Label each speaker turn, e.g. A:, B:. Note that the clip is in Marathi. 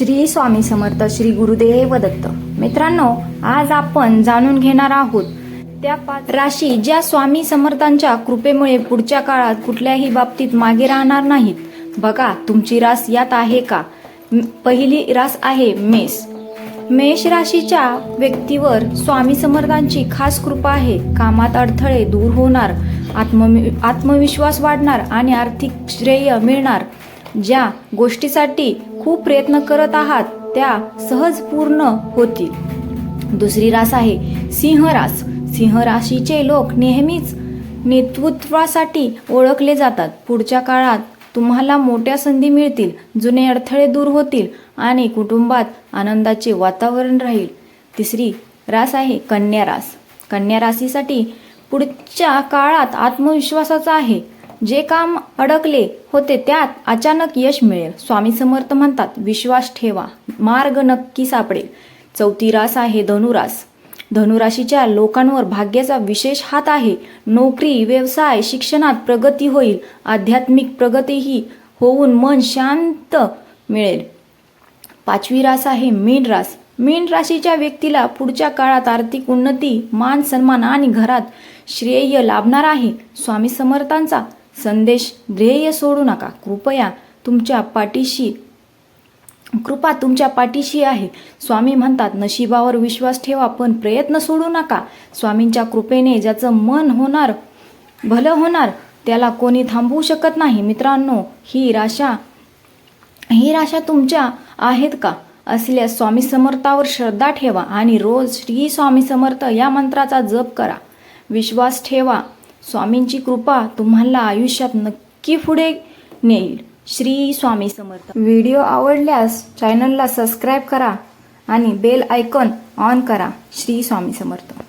A: श्री स्वामी समर्थ श्री गुरुदेव दत्त. मित्रांनो आज आपण जाणून घेणार आहोत त्या पाच राशी ज्या स्वामी समर्थांच्या कृपेमुळे पुढच्या काळात कुठल्याही बाबतीत मागे राहणार नाहीत. बघा तुमची रास यात आहे का? पहिली रास आहे मेष. मेष राशीच्या व्यक्तीवर स्वामी समर्थांची खास कृपा आहे. कामात अडथळे दूर होणार आत्म आत्मविश्वास वाढणार आणि आर्थिक श्रेय मिळणार. ज्या गोष्टीसाठी खूप प्रयत्न करत आहात त्या सहज पूर्ण होतील. दुसरी रास आहे सिंहरास सिंह राशीचे लोक नेहमीच नेतृत्वासाठी ओळखले जातात. पुढच्या काळात तुम्हाला मोठ्या संधी मिळतील जुने अडथळे दूर होतील आणि कुटुंबात आनंदाचे वातावरण राहील. तिसरी रास आहे कन्या रास. कन्या राशीसाठी पुढच्या काळात आत्मविश्वासाचा आहे. जे काम अडकले होते त्यात अचानक यश मिळेल. स्वामी समर्थ म्हणतात विश्वास ठेवा मार्ग नक्की सापडेल. चौथी रास आहे धनुरास. धनुराशीच्या लोकांवर भाग्याचा विशेष हात आहे. नोकरी व्यवसाय शिक्षणात प्रगती होईल. आध्यात्मिक प्रगतीही होऊन मन शांत मिळेल. पाचवी रास आहे मीन रास. मीन राशीच्या व्यक्तीला पुढच्या काळात आर्थिक उन्नती मान सन्मान आणि घरात श्रेय लाभणार आहे. स्वामी समर्थांचा संदेश ध्येय सोडू नका. कृपया तुमच्या पाठीशी कृपा तुमच्या पाठीशी आहे. स्वामी म्हणतात नशिबावर विश्वास ठेवा पण प्रयत्न सोडू नका. स्वामींच्या कृपेने ज्याचं मन होणार भलं होणार त्याला कोणी थांबवू शकत नाही. मित्रांनो ही राशा ही राशा तुमच्या आहेत का? असल्यास स्वामी समर्थावर श्रद्धा ठेवा आणि रोज श्री स्वामी समर्थ या मंत्राचा जप करा. विश्वास ठेवा. स्वामींची कृपा तुम्हाला आयुष्यात नक्की पुढे नेईल. श्री स्वामी समर्थ. व्हिडिओ आवडल्यास चॅनलला सबस्क्राईब करा आणि बेल आयकॉन ऑन करा. श्री स्वामी समर्थ.